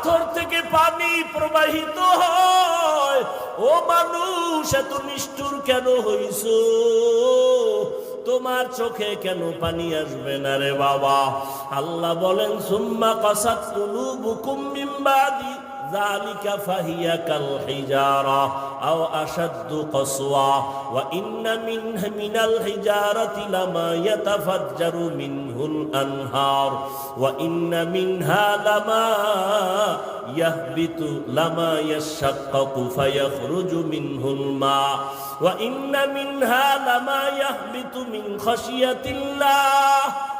পাথর থেকে পানি প্রবাহিত হয়। ও মানুষ, এত নিষ্ঠুর কেন হইছ? তোমার চোখে কেন পানি আসবে না রে বাবা? আল্লাহ বলেন, সুম্মা কাসাত কুলুবুকুম মিন ذلك فهي كالحجارة أو أشد قسوة. وإن من من الحجارة لما يتفجر منه الأنهار. وإن منها لما يهبط لما يشقق فيخرج منه الماء. وإن منها لما يهبط من خشية الله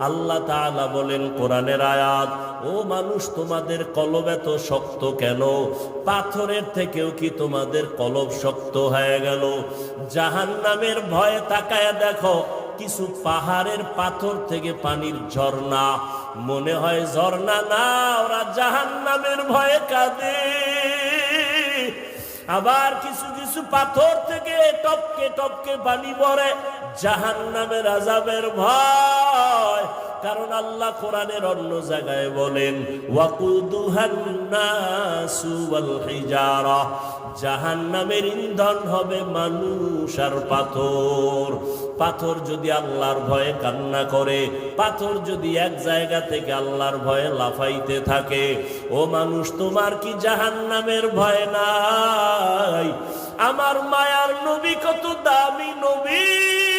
আল্লাহ তাআলা বলেন, কোরআনের আয়াত, ও মানুষ, তোমাদের কলব এত শক্ত কেন? পাথরের থেকেও কি তোমাদের কলব শক্ত হয়ে গেল? জাহান্নামের ভয়ে তাকায় দেখো, কিছু পাহাড়ের পাথর থেকে পানির ঝর্ণা। মনে হয় ঝর্ণা না, ওরা জাহান্নামের ভয়ে কাঁদে। আবার কিছু কিছু পাথর থেকে টপকে টপকে পানি পড়ে জাহান নামের আজাবের ভয়। কারণ আল্লাহ কোরআনের অন্য জায়গায় বলেন জাহান নামের ইন্ধন হবে মানুষ আর পাথর। পাথর যদি আল্লাহর ভয়ে কান্না করে, পাথর যদি এক জায়গা থেকে আল্লাহর ভয়ে লাফাইতে থাকে, ও মানুষ, তোমার কি জাহান নামের ভয় নাই? আমার মায়ার নবী কত দামি নবী?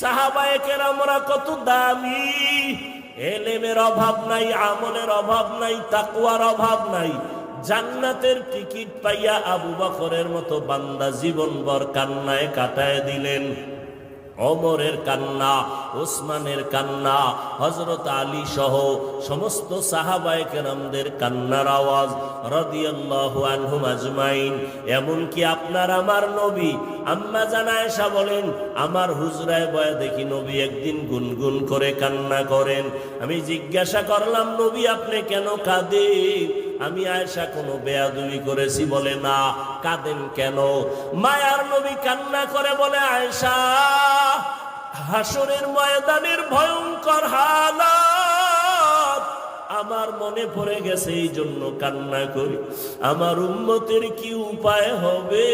সাহাবায়কের আমরা কত দামি। এলেমের অভাব নাই, আমলের অভাব নাই তাকুয়ার অভাব নাই। জান্নাতের টিকিট পাইয়া আবু বকরের মতো বান্দা জীবনভর কান্নায় কাটায় দিলেন। অমরের কান্না, ওসমানের কান্না হজরত আলী সহ সমস্ত সাহাবায়ে কেরামদের কান্নার আওয়াজ রদিয়াল্লাহু আজমাইন। এমনকি আপনার আমার নবী আম্মা জানায়সা বলেন, আমার হুজরায় বয়া দেখি নবী একদিন গুনগুন করে কান্না করেন। আমি জিজ্ঞাসা করলাম, নবী, আপনি কেন কাঁদেন? আমি আয়সা কোনো বেয়াদুমি করেছি বলে না। কাঁদেন কেন? মায়ার নবী কান্না করে বলে আয়সা হাসরের ময়দানের ভয়ঙ্কর হালাত আমার মনে পড়ে গেছে এই জন্য কান্না করি। আমার উন্নতির কি উপায় হবে?